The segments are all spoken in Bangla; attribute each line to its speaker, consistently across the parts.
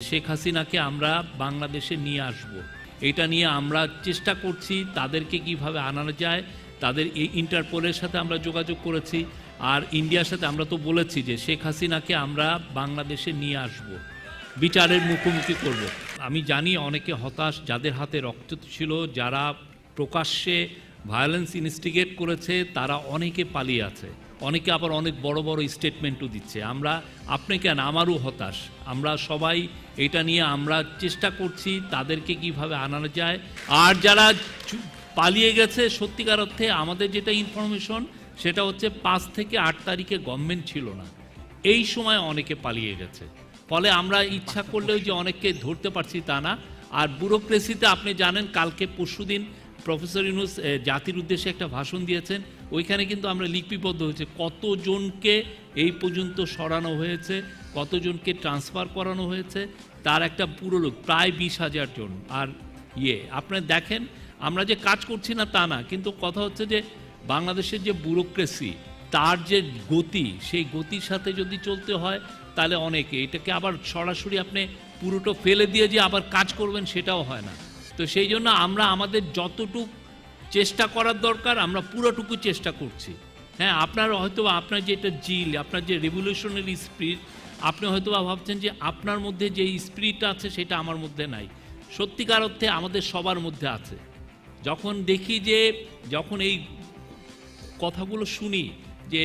Speaker 1: শেখ হাসিনাকে আমরা বাংলাদেশে নিয়ে আসব। এটা নিয়ে আমরা চেষ্টা করছি তাদেরকে কীভাবে আনানো যায়, তাদের এই ইন্টারপোলের সাথে আমরা যোগাযোগ করেছি, আর ইন্ডিয়ার সাথে আমরা তো বলেছি যে শেখ হাসিনাকে আমরা বাংলাদেশে নিয়ে আসব। বিচারের মুখোমুখি করব। আমি জানি অনেকে হতাশ, যাদের হাতে রক্ত ছিল, যারা প্রকাশ্যে ভায়োলেন্স ইনস্টিগেট করেছে, তারা অনেকে পালিয়ে আছে। অনেকে আবার অনেক বড় বড় স্টেটমেন্টও দিচ্ছে। আমরা আপনি কেন? আমারও হতাশ। আমরা সবাই এটা নিয়ে আমরা চেষ্টা করছি তাদেরকে কীভাবে আনানো যায়। আর যারা পালিয়ে গেছে সত্যিকার অর্থে আমাদের যেটা ইনফরমেশন সেটা হচ্ছে পাঁচ থেকে আট তারিখে গভর্নমেন্ট ছিল না। এই সময় অনেকে পালিয়ে গেছে। ফলে আমরা ইচ্ছা করলেও যে অনেককে ধরতে পারছি তা না। আর ব্যুরোক্রেসিতে আপনি জানেন কালকে পরশুদিন প্রফেসর ইউনুস জাতির উদ্দেশ্যে একটা ভাষণ দিয়েছেন। ওইখানে কিন্তু আমরা লিপিবদ্ধ হয়েছে। কতজনকে এই পর্যন্ত সরানো হয়েছে, কতজনকে ট্রান্সফার করানো হয়েছে, তার একটা পুরো লোক, প্রায় বিশ হাজার জন। আর ইয়ে আপনার দেখেন, আমরা যে কাজ করছি না তা না, কিন্তু কথা হচ্ছে যে বাংলাদেশের যে ব্যুরোক্রেসি, তার যে গতি, সেই গতির সাথে যদি চলতে হয়, তাহলে অনেকে, এটাকে আবার সরাসরি আপনি পুরোটা ফেলে দিয়ে যে আবার কাজ করবেন, সেটাও হয় না। তো সেই জন্য আমরা আমাদের যতটুকু চেষ্টা করার দরকার, আমরা পুরোটুকু চেষ্টা করছি। হ্যাঁ আপনার হয়তো আপনার যে এটা জিল, আপনার যে রেভলিউশনারি স্পিরিট আপনি হয়তো ভাবছেন যে আপনার মধ্যে যে স্পিরিট আছে সেটা আমার মধ্যে নাই। সত্যিকার অর্থে আমাদের সবার মধ্যে আছে। যখন দেখি যে, যখন এই কথাগুলো শুনি যে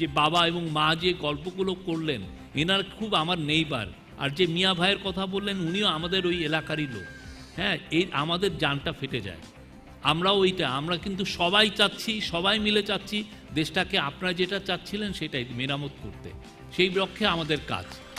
Speaker 1: যে বাবা এবং মা যে গল্পগুলো করলেন, এনার খুব আমার নেইবার আর যে মিয়া ভাইয়ের কথা বললেন, উনিও আমাদের ওই এলাকারই লোক। হ্যাঁ এই আমাদের যানটা ফেটে যায়। আমরাও ওইটা, আমরা কিন্তু সবাই চাচ্ছি, সবাই মিলে চাচ্ছি, দেশটাকে আপনারা যেটা চাচ্ছিলেন সেটাই মেরামত করতে। সেই লক্ষ্যে আমাদের কাজ।